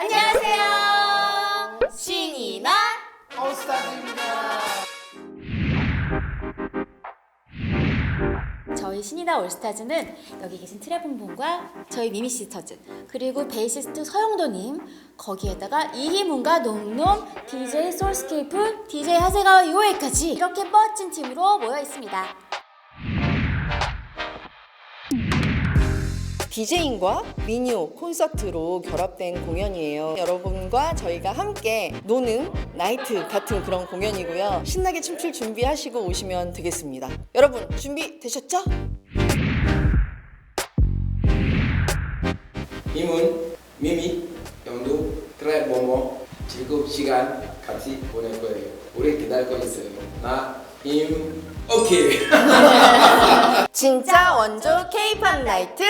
안녕하세요. 신이나 올스타즈입니다. 저희 신이나 올스타즈는 여기 계신 트래본분과 저희 미미 시스터즈 그리고 베이시스트 서영도님 거기에다가 이희문과 농놈 DJ 솔스케이프 DJ 하세가와 요에까지 이렇게 멋진 팀으로 모여 있습니다. 디제잉과 미니오 콘서트로 결합된 공연이에요. 여러분과 저희가 함께 노는 나이트 같은 그런 공연이고요. 신나게 춤출 준비하시고 오시면 되겠습니다. 여러분 준비되셨죠? 이문, 미미, 영두, 트랩 모모 즐거운 시간 같이 보낼 거예요. 우리 기다리고 있어요. 나, 힘, 오케이. 진짜 원조 K-팝 나이트